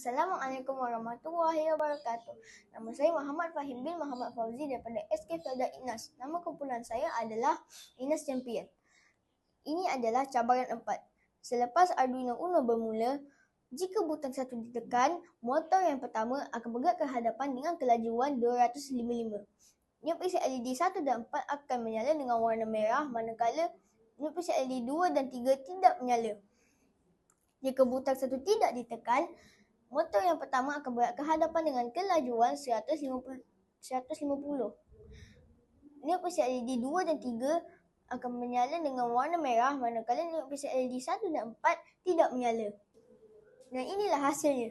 Assalamualaikum warahmatullahi wabarakatuh. Nama saya Muhammad Fahim bin Muhammad Fauzi daripada SK Felda Inas. Nama kumpulan saya adalah Inas Champion. Ini adalah cabaran empat. Selepas Arduino Uno bermula, jika butang satu ditekan, motor yang pertama akan bergerak ke hadapan dengan kelajuan 255. Nukleus LED 1 dan 4 akan menyala dengan warna merah manakala nukleus LED 2 dan 3 tidak menyala. Jika butang satu tidak ditekan, Motor yang pertama akan bergerak ke hadapan dengan kelajuan 150. 150. Nukleus LED 2 dan 3 akan menyala dengan warna merah manakala nukleus LED 1 dan 4 tidak menyala. Dan inilah hasilnya.